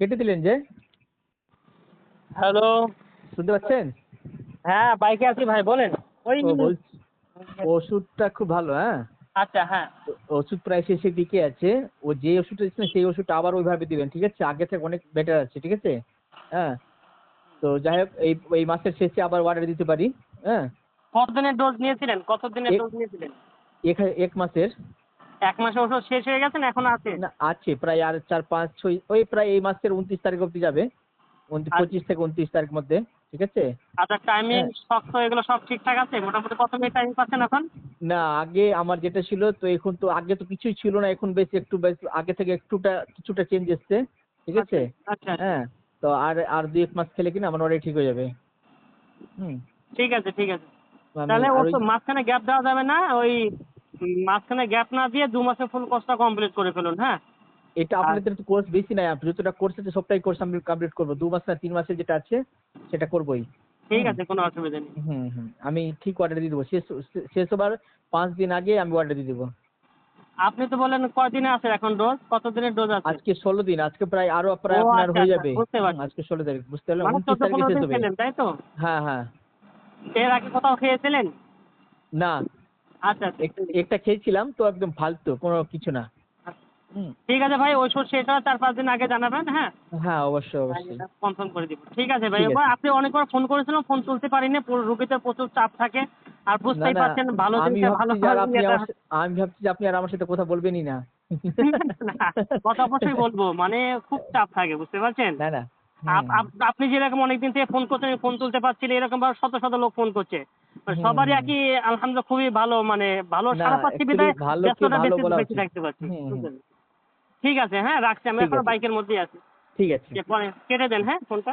কেটে দিলেন যে? হ্যালো শুনতে পাচ্ছেন? হ্যাঁ বাইকে আছি ভাই বলেন। ওই ওষুধটা খুব ভালো হ্যাঁ? আচ্ছা হ্যাঁ। ওষুধ প্রায় শেষের দিকে আছে। ও যে ওষুধটা দিচ্ছেন সেই ওষুধটা আবার ওইভাবে দিবেন ঠিক আছে? আগে থেকে অনেক বেটার আছে ঠিক আছে? হ্যাঁ? তো যাই হোক এই এই মাসের শেষে আবার অর্ডার দিতে পারি হ্যাঁ? কতদিনের ডোজ নিয়েছিলেন? কতদিনের ডোজ নিয়েছিলেন? এক এক মাসের। এক মাসে ওষুধ শেষ হয়ে গেছে না এখনও আছে? না আছে প্রায় আর চার পাঁচ ছয় ওই প্রায় এই মাসের উনত্রিশ তারিখ অবধি যাবে। আচ্ছা। পঁচিশ থেকে উনত্রিশ তারিখ মধ্যে ঠিক আছে? আচ্ছা টাইমিং হ্যাঁ। শক্ত এগুলো সব ঠিকঠাক আছে? মোটামুটি কত মিনিট টাইম পাচ্ছেন এখন? না আগে আমার যেটা ছিল তো এখন তো আগে তো কিছুই ছিল না এখন বেশ একটু বেশ আগে থেকে একটুটা কিছুটা চেঞ্জ এসছে ঠিক আছে? আচ্ছা হ্যাঁ তো আর আর দুই এক মাস খেলে কিনা আমার ওটাই ঠিক হয়ে যাবে। হুম। ঠিক আছে ঠিক আছে। তাহলে মাঝখানে গ্যাপ দেওয়া যাবে না ওই মাঝখানে গ্যাপ না দিয়ে দু মাসের ফুল কোর্সটা কমপ্লিট করে ফেলুন হ্যাঁ? এটা আপনাদের তো কোর্স বেশি নাই আপনি যতটা কোর্স আছে সবটাই কোর্স আমি কমপ্লিট করব। দু মাস না তিন মাসের যেটা আছে সেটা করবোই। ঠিক আছে কোনো অসুবিধা নেই। হুম হুম আমি ঠিক অর্ডার দিয়ে দেবো। শেষ শেষ হবার পাঁচ দিন আগে আমি অর্ডার দিয়ে দেবো। আপনি তো বলেন কয়দিনে আছে এখন ডোজ কত দিনের ডোজ আছে? আজকে ষোলো দিন আজকে প্রায় আরও প্রায় আপনার হয়ে আচ্ছা, যাবে। আজকে ষোলো তারিখ বুঝতে পারলেন? মানে উনত্রিশ তারিখে শেষ হবে। তাই তো? হ্যাঁ হ্যাঁ। এর আগে কোথাও খেয়েছিলেন? না। আচ্ছা আচ্ছা। একটা খেয়েছিলাম তো একদম ফালতু কোনো কিছু না। ঠিক আছে ভাই ওষুধ শেষ হওয়ার চার পাঁচ দিন আগে জানাবেন হ্যাঁ? হ্যাঁ অবশ্যই অবশ্যই। কনফার্ম করে দিব। ঠিক আছে ভাই এবার আপনি অনেকবার ফোন করেছিলাম ফোন তুলতে পারিনি পুরো রুগীতে প্রচুর চাপ থাকে আর বুঝতেই পারছেন ভালো আমি জিনিসটা ভালো আমি ভাবছি আপনি আর আমার সাথে কথা বলবেনই না। কথা অবশ্যই বলব মানে খুব চাপ থাকে বুঝতে পারছেন? না না আপ- আপ- আপনি যেরকম অনেকদিন থেকে ফোন করছেন ফোন তুলতে পারছিলেন এরকম ভাবে শত শত লোক ফোন করছে। সবারই আর কি আলহামদুলিল্লাহ খুবই ভালো মানে ভালো সারা পাচ্ছি বিদায় ব্যস্ততা বেশি বেশি থাকতে পারছি? ঠিক আছে হ্যাঁ রাখছি আমি এখন। বাইকের মধ্যেই আছি। ঠিক আছে। পরে কেটে দেন হ্যাঁ ফোনটা?